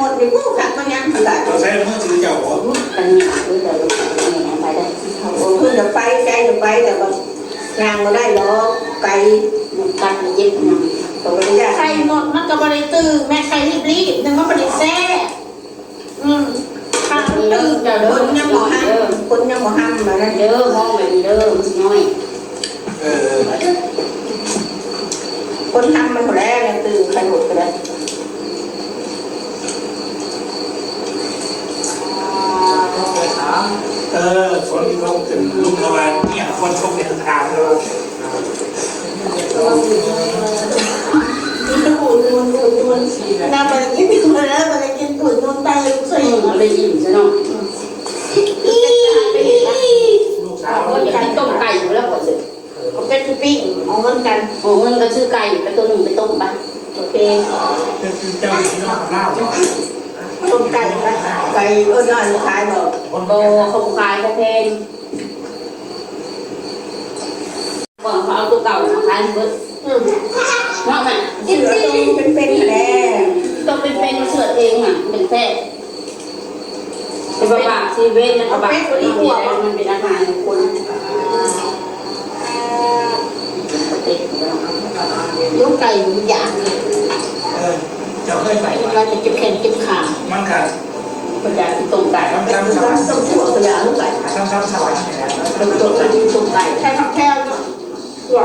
หมดนี่กูขัดมันยังขนาดเราใช้มือถือเจ้าหัวกันหนาคือเดี๋ยวเนี่ยไปได้เขาเพิ่งจะไปไกลจะไปแต่ว่างานมาได้หรอกไกลมันกันมันยึดมันตัวไม่ได้ไข่หมดมันก็บริตื่นแม่ไข่รีบๆนึงมันบริแซ่อืมข้าวมีเด้ตื่อนเจ้าเด้คอนยังหบ่น่อยห้าเด้อมคนยังบ่ห้ามมานั่นเด้อมองแบบนี้เด้อน้อยเออคนทำมันหมดแล้วเนี่ยตื่นใครหมดก็ได้เออฝนลงขึ้นลุกระบายเนี่ย คนชมเนี่ยทางเลยกินตูดนูนตูดนูนน้ำมันกินตูดแล้วมันกินตูดนูนตายลูกส่มันเลยยิ้มซะเนาะอีลูกสาวก็จะกินต้มไก่อยู่แล้วก่อนสิเขาเป็นปิ้งเอาเงินกันโอ้เงินก็ซื้อไก่ไปตัวหนึ่งไปต้มไปโอเคเจ้าหญิงน้องเล่าต้มไก่ไปไกลเออน้อยขายบอกโตเขาขายเขาเพน ก่อนเขาเอาตัวเก่ามาขายเบิดอืมเนาะแม่เสือต้องเป็นเป็นแน่ต้องเป็นเป็นเสือเองอะเป็นแท้เป็นบะบะซีเวนนะบะบะมันมีอะไรมันเป็นอาหารของคนลูกไก่หมันอยากเออจ้าเคยไปเราจะเก็บแขนเก็บขามันกัดก็จะต้มไก่ทำทำสต้อรงรค์ต้องถั่วตัวอย่างลูกไก่ทำทำสวรรค์เนี่ยต้มต้มไก่ต้มไก่ใช้ผักแก้วเนาะ ตัว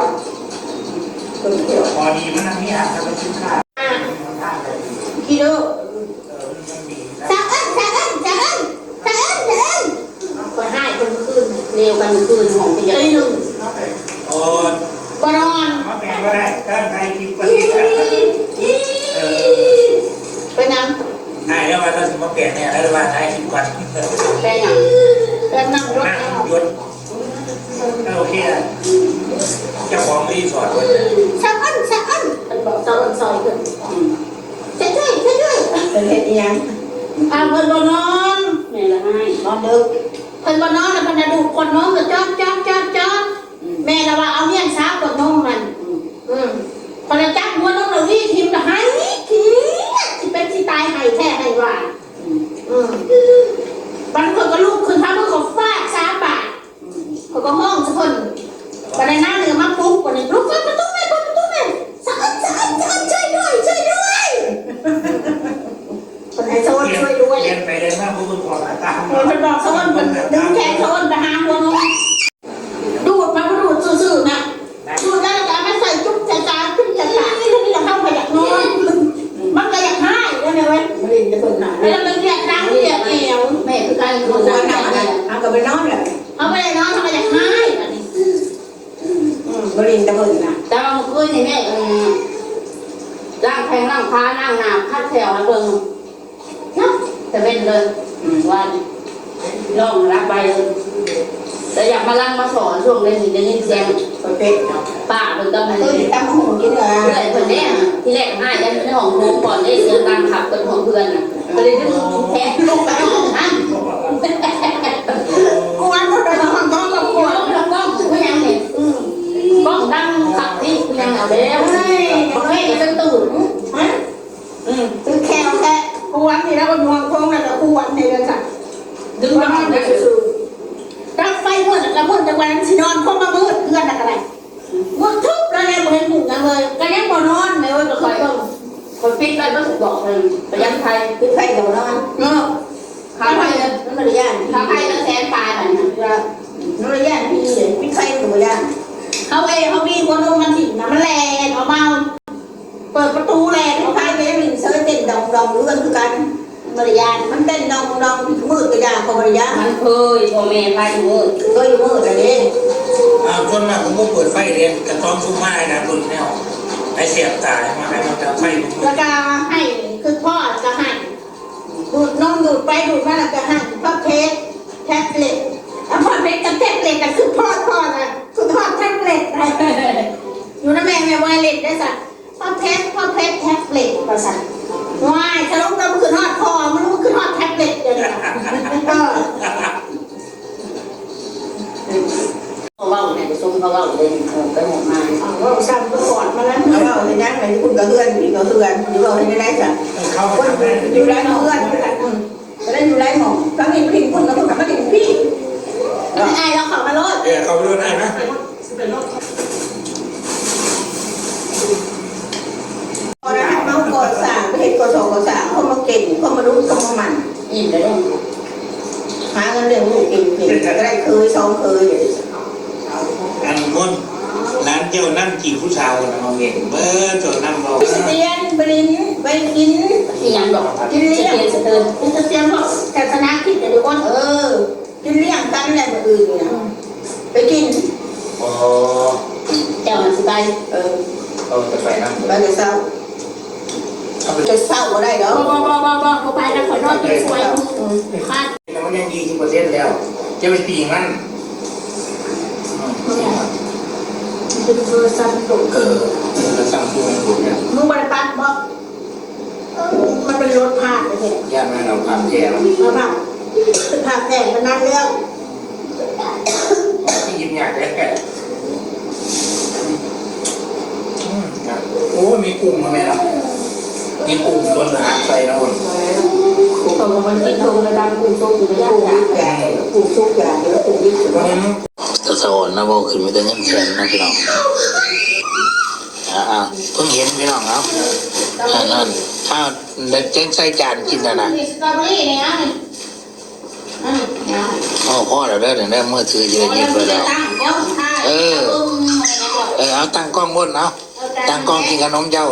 ต้นเขียวพอดีมันนี่อะทำเป็นชิ้นข้าวอะกิโลเออมันมีสะอึ้งสะอึ้งสะอึ้งสะอึ้งสะอึ้งคนให้คนคืนเร็วกันคืนของที่ตีจะหนึ่งโอ้ก็นอนมาแปลงก็ได้ก็ใครคิดว่าเออไปนั่งนายแล้วว่าเราถึงมาเปลี่ยนเนี่ยแล้วว่านายคิดก่อนแป้งอะไปนั่งรถนั่งเอายนต์โอเคอะ เจ้าของรีสอร์ทไว้สะอึ้งสะอึ้งมันบอกสะอึ้งซอยขึ้นช่วยช่วยช่วยช่วยเป็นเห็ดยังอ่าเพิ่นบ่นอนแม่ละให้นอนดึกเพิ่นบ่นอนแล้วเพิ่นจะดูดคนนอนก็จอดจอดจอดจอดแม่ละว่าเอาเมียนสาวกดนมมันอืมพอจะจับหัวนกเราวิ่งทิมจะหายขี้ที่เป็นที่ตายให้แท้ให้ว่าอืมบางคนก็ลุกขึ้นพาเมื่อเขาฟาดสามบาทเขาก็ห้องสักคนวันนั้นเรือมาปลุกวันนี้ลุกขึ้นประตูแม่ประตูแม่สะอึกสะอึกสะอึกช่วยด้วยช่วยด้วยคนไอ้โซนช่วยด้วย เรี ยนไปเรียนมาผู้ปกครองตามคนเป็นบอกโซนมันดึงแขนโซนไปหาหัวนกดูดมาก็ดูดซื่อๆนะดูดแล้วก็เอามาใส่จุ๊บจ่าๆขึ้นจ่าๆขึ้นจะเข้าไปอยากนอนมันก็อยากให้ได้ไหมเว้ยไม่ได้จะคนหนาแล้วมันอยากดังอยากเอวแม่คือการคนนั้นเอาก็ไปนอนเลยเอาไปเลยน้องทำไมอยากให้บริณตะเบินน่ะแต่ว่าเมื่อคืนนี่แม่ร่างแพงร่างพ้าร่างหนาคัดแถวแล้วเบิ่ง จะเป็นเลยวันล่องรับใบเลยแต่อยากมาล่างมาสอนช่วงนี้นนี่ได้ยินเสียงประเภทเนาะป้าเป็นก็มาเอเลอยตั้งห้องกินเลยคนแรกที่แรกให้ยันในห้องโถงก่อนได้เสียงดังขับเป็นของเพื่อนอะก็เลยดึงแทนลงไปห้องนั้น กวนก็ได้ห้องท้องกับ ก ก ลั ว วน แล้วก็ก็ยังเห็นบ้องดังขับที่ยังเอาแล้วเฮ้ยแม่จะตื่น ฮะ อืม คือแค่แค่กวนนี่แล้วก็ดวงโค้งแล้วก็กวนนี่เลยค่ะ ดึงมาห้องได้ รักไฟมืดแล้วมืดแต่วันนั้นสินอนเพราะมามืดเพื่อนอะไรมืดทุบแล้วเนี่ยเหมือนหุ่นกันเลยก็ยังบ่นอนเลยว่าจะคอยเบิ่ง คนปิดไป ก็ถูกบอกเลยประหยัดไทยคือใครเดี๋ยวนอนเออข้าวไทยนั่นมันย่านข้าวไทยแล้วแสนตายแบบนั้นนั่นย่านพี่เลยพี่ใครหนูย่านเขาเองเขามีคนลงมันถิ่นนะมันแลนเอาเมาเปิดประตูแลนพี่เขาใคไปรไม่ได้บินเซิร์เต้นดองดองเรื่องคือกันมารยาทมันเต้นดองดองมืดกระยาพอมารยามันเคยพ่อแม่พายมือก็อยู่มืดอะไรนี่อ่าคนมาผมก็เปิดไฟเรียนกระท้อมซุ้มไม้นะรุ่นแนวไอเสียบตายมาให้มันจะไฟลุกแล้วก็ให้ คือพ่อก็ให้ดูดนมดูดไปดูดมาแล้วก็ให้พ่อเทสแท็บเล็ตแล้วพ่อเทสกับแท็บเล็ตก็คือพ่อพ่อนะคือพ่อแท็บเล็ตนะอยู่นะแม่แม่ไวเล็ตได้สัตว์พ่อเทสพ่อเทสแท็บเล็ตประสันว้ายสรุปแล้วมันคือทอดคอมันมันคือทอดแท็บเล็ตเดี๋ยวนี้เออเขาเล่าเนี่ยจะซุ่มเขาเล่าเลยไปหมดมาเอาเราซ้ำก็กอด มาแล้วแล้วก็ในนั้นไหนคุณกระเทือนอีกกระเทือนอยู่เราในนั้นจ้ะคนอยู่ไรหมองเพื่อนอืมก็ได้อยู่ไรหมองทั้งนี้พิงคนกับคนกับมาถึงพี่ไอ้เราขับมาโลดเออเขาไปดูได้นะพอได้เมาก่อสร้างเห็นก่อสร้างก่อสร้างเขามาเก่งเขามารู้เขามาหมั่นอิ่มเลยเด้อหาเงินเลี้ยงลูกเก่งเก่งก็ได้เคยสองเคยอยู่อันคนร้าน เจ้านั่งกินผู้ชายนะมองเองเบอร์จนนั่งบอกพิเตียนบรินไปกินที่ยังดอกกินเลี้ยงสเตือนคุณจะเตรียมพวกศาสนาคิดแต่เดี๋ยวก่อนเออกินเลี้ยงกันอะไรแบบอื่นเนี่ยไปกินอ๋อเจ้ามันสบายเออเขาจะไปนั่งไปจะเศร้าเขาไปจะเศร้าก็ได้เด้อบ่บ่บ่บ่บ่บ่ไปแล้วขอนอนสวยๆค่ะแล้วมันยังดีที่ประเทศแล้วจะไปปีมัน เป็นเบอร์ซัมตุงเออแล้วสั่งตัวให้ถูกเนี่ยมึงบริปัดบ่มันเป็นรถผ่านเลยเนี่ยย่าแม่เราความแย่เรามาผ่านผ่านแต่งมันนั่นแล้วที่ยิ้มอยากได้แค่โอ้มีกุ้งมาไมล่ะมีกุ้งตัวหนาใส่นะคนเขาบอกมันกินตรงระดับกุ้งต้มอยู่ระยะปลูกยาวิกใหญ่ปลูกชุกใหญ่แล้วปลูกวิก วันนี้ตะสอนนะบอกขึ้นไม่ได้เงินแสนนะพี่น้องอ่าอ่าเพิ่งเห็นพี่น้องเอาอ่านั่นอ้าวเด็กเจ๊งใส่จานกินนะนะมีสตรอเบอรี่เนี่ยนี่อืมนะอ๋อพ่อเราได้ถึงได้เมื่อถือจะได้ยินไปแล้วตั้งกล้องถ่ายเออ เออเอาตั้งกล้องบนเอาตั้งกล้องกินขนมเจ้า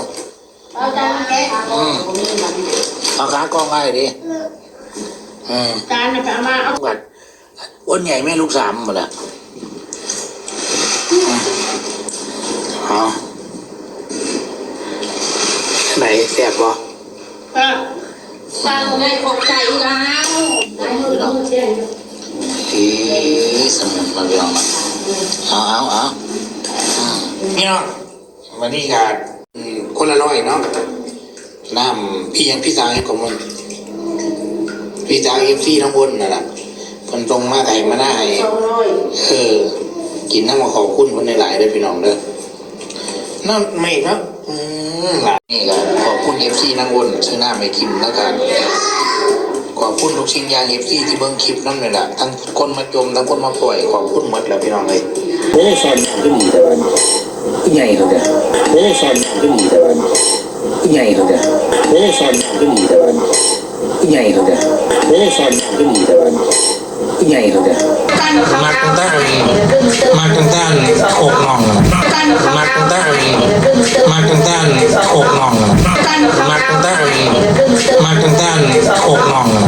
เอาจานมาแกะอืมเอาขากล้องไว้ดิอืมจานน่ะไปเอามาเอากัดอ้วนใหญ่แม่ลูกสามหมดละอืม เอาไหนแสบบ่เออตั้งในขอบใจแล้วได้มือเราเชียร์อีสมุนมาพี่น้องนะเอาเอาเอาอืมพี่น้องวันนี้ก็อืมคนละร้อยเนาะน้ำพี่ยังพี่สาวยังของมันพี่สาวเอฟซีทั้งบนน่ะล่ะคนตรงมาไก่มาได้สองร้อยเออ กินน้ำมาขอบคุณคนในหลายๆเด้อพี่น้องเด้อนั่นไม่ครับ อืมล่ะนี่ก็ขอบคุณเอฟซีทั้งบนซื้อน้ำไปกินแล้วกันขอบคุณทุกสิ่งอย่างเอฟซีที่เบิ่งคลิปนั่นเลยล่ะทั้งคนมาจมทั้งคนมาปล่อยขอบคุณหมดแล้วพี่น้องเลยโอ้ซอนน้ำก็ดีแต่วันก็ใหญ่เขาจะโอ้ซอนน้ำก็ดีแต่วันก็ใหญ่เขาจะโอ้ซอนน้ำก็ดีแต่วันก็ใหญ่เขาจะโอ้ซอนน้ำก็ดีแต่วันก็ใหญ่เขาจะมาตั้งแต่มาตั้งแต่ โคกน่องนะมาตั้งแต่มาตั้งแต่โคกน่องนะมาตั้งแต่มาตั้งแต่โคกน่องนะ